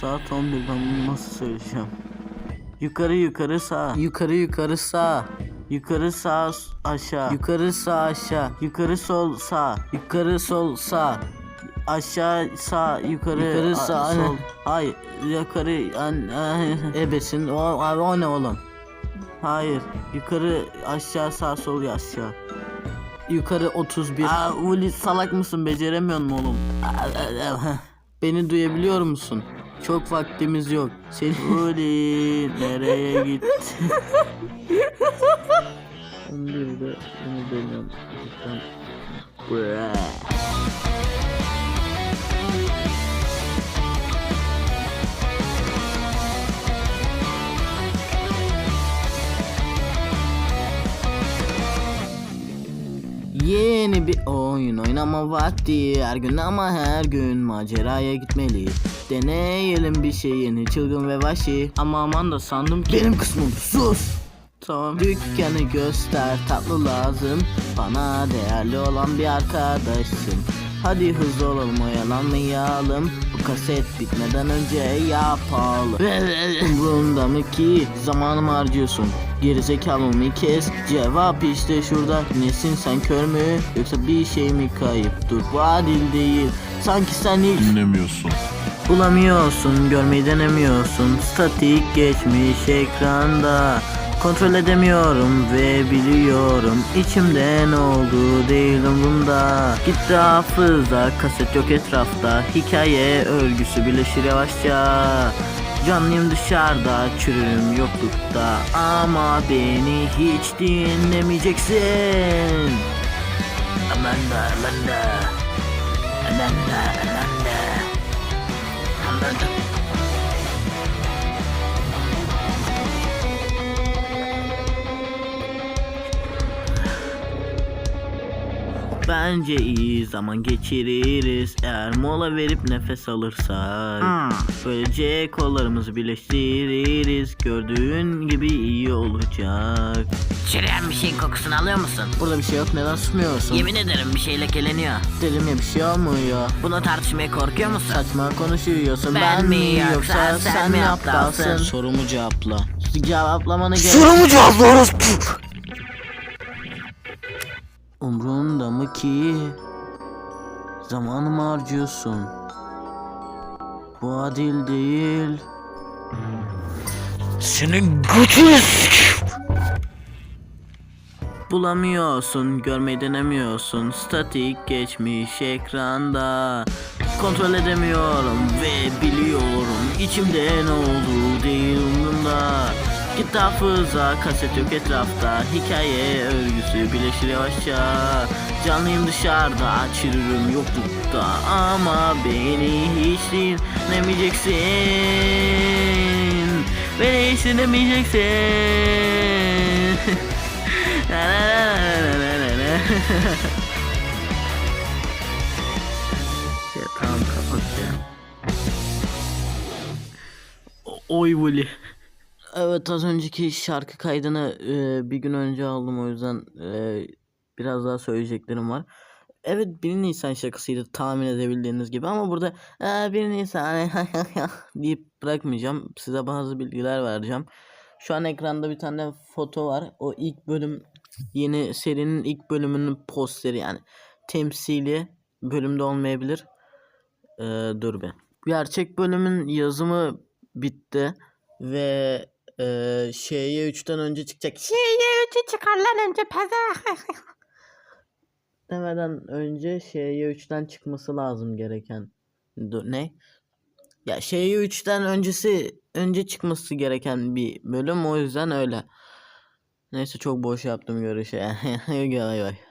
Saat 11 ben bunu nasıl söyleyeceğim? Yukarı yukarı sağ. Yukarı yukarı sağ. Yukarı sağ aşağı. Yukarı sağ aşağı. Yukarı sol sağ. Yukarı sol sağ. Aşağı sağ yukarı Yukarı, a- sağ, sol. ne? Hayır yukarı an, ebesin o abi o ne oğlum? Hayır yukarı aşağı sağ sol aşağı. Yukarı 31. Aa Uli salak mısın beceremiyor musun oğlum? Beni duyabiliyor musun? Çok vaktimiz yok. Seni Uli nereye gitti? 11'de bunu demiyorum. Lütfen. Yeni bir oyun oynama vakti. Her gün ama her gün maceraya gitmeli. Deneyelim bir şey yeni çılgın ve vahşi. Ama aman da sandım ki Benim kısmım sus! Tamam Dükkanı göster tatlı lazım. Bana değerli olan bir arkadaşsın. Hadi hızlı olalım oyalanmayalım. Bu kaset bitmeden önce yapalım. Umrunda mı ki? Zamanımı harcıyorsun Gerizekalı mı? Kes. Cevap işte şurada. Nesin sen kör mü? Yoksa bir şey mi kayıp? Dur. Bu adil değil. Sanki sen hiç dinlemiyorsun. Bulamıyorsun, görmeyi denemiyorsun. Statik geçmiş ekranda. Kontrol edemiyorum ve biliyorum. İçimde ne olduğu değil umurumda Gitti hafıza, kaset yok etrafta. Hikaye örgüsü birleşir yavaşça Canlıyım dışarıda, çürürüm yoklukta. Ama beni hiç dinlemeyeceksin. Amanda, Amanda. Amanda, Amanda. Anladım. Bence iyi zaman geçiririz eğer mola verip nefes alırsak. Böylece kollarımızı birleştiririz. Gördüğün gibi iyi olacak. Çileyen bir şeyin kokusunu alıyor musun? Burada bir şey yok neden sıkmıyorsun? Yemin ederim bir şey lekeleniyor. Dedim ya bir şey olmuyor. Bunu tartışmaya korkuyor musun? Saçma konuşuyorsun Ben ben, mi yoksa yoksa sen sen mi aptalsın? aptalsın? Sorumu cevapla. Cevaplamanı gerek. Sorumu cevaplıyoruz. Umrunda mı ki? Zamanımı harcıyorsun. Bu adil değil. Senin götünü Bulamıyorsun, görmeyi denemiyorsun. Statik geçmiş ekranda. Kontrol edemiyorum ve biliyorum içimde ne olduğu değil umurumda. Git hafıza, kaset yok etrafta. Hikaye örgüsü birleşir yavaşça. Canlıyım dışarıda, çürürüm yoklukta. Ama beni hiç dinlemeyeceksin. Beni hiç dinlemeyeceksin. Ya tamam kapat ya. Oy Vuli. Evet az önceki şarkı kaydını e, bir gün önce aldım o yüzden e, biraz daha söyleyeceklerim var. Evet 1 Nisan şakasıydı tahmin edebildiğiniz gibi ama burada e, 1 Nisan deyip bırakmayacağım. Size bazı bilgiler vereceğim. Şu an ekranda bir tane foto var. O ilk bölüm yeni serinin ilk bölümünün posteri yani temsili bölümde olmayabilir. Ee, dur bir. Gerçek bölümün yazımı bitti ve e, şeye 3'ten önce çıkacak. Şeye üçü çıkar lan önce peze. demeden önce şeye 3'ten çıkması lazım gereken. Dur, ne? Ya şeye 3'ten öncesi önce çıkması gereken bir bölüm o yüzden öyle. Neyse çok boş yaptım görüşe. Gay.